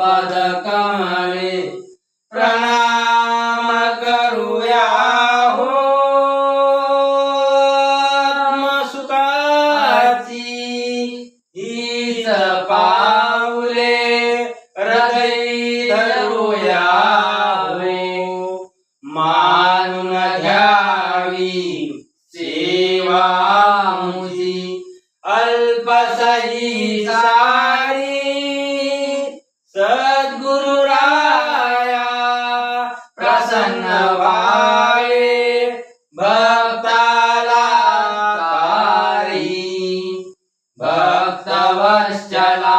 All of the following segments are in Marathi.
पद कमले प्रणाम करूया हो सुखाची हीच पाऊले हृदय धरूया मानून घ्यावी सेवा मुझी अल्पसही सा भाए भक्तला भक्तवश्चला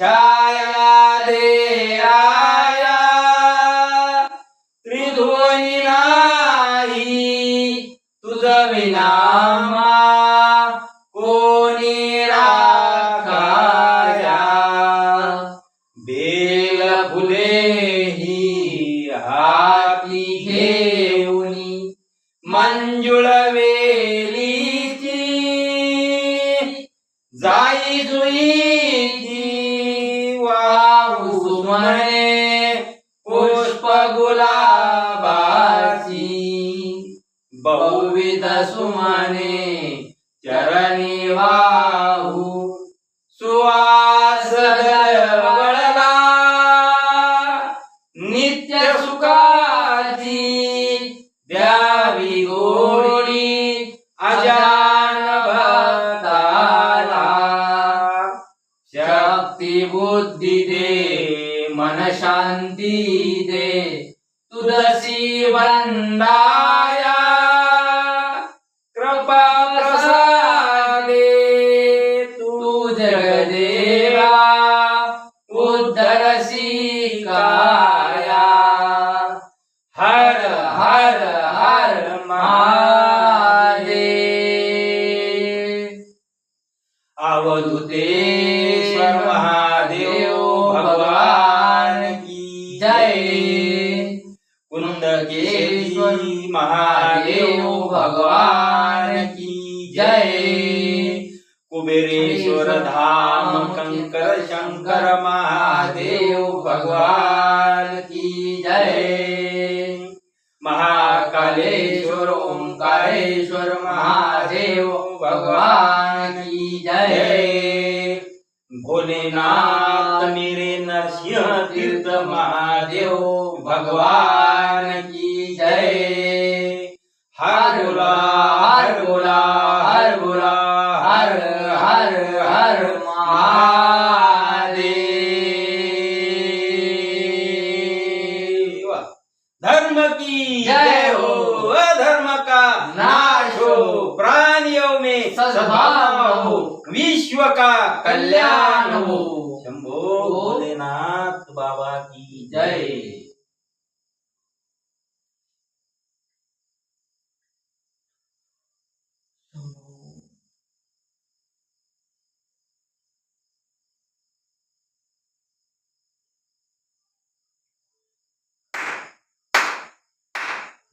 छा मंजुळवेलीची. जाई जुईची वाहू सुमने पुष्प गुलाबाची. बहुविध सुमने चरणी वा शांती दे तुलसी वंदाया कृपा प्रसादे तू जगदेवा उद्धरसी काया। हर हर हर महा भगवान की जय। कुबेरेश्वर धाम कंकर शंकर महादेव भगवान की जय। महाकालेश्वर, ओंकारेश्वर महादेव भगवान की जय। भोलेनाथ, मेरे नरसिंह तीर्थ महादेव भगवान हर महादेव। धर्म की जय हो अधर्म का नाश हो। प्राणियों में सद्भाव हो। विश्व का कल्याण हो।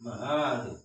महादेव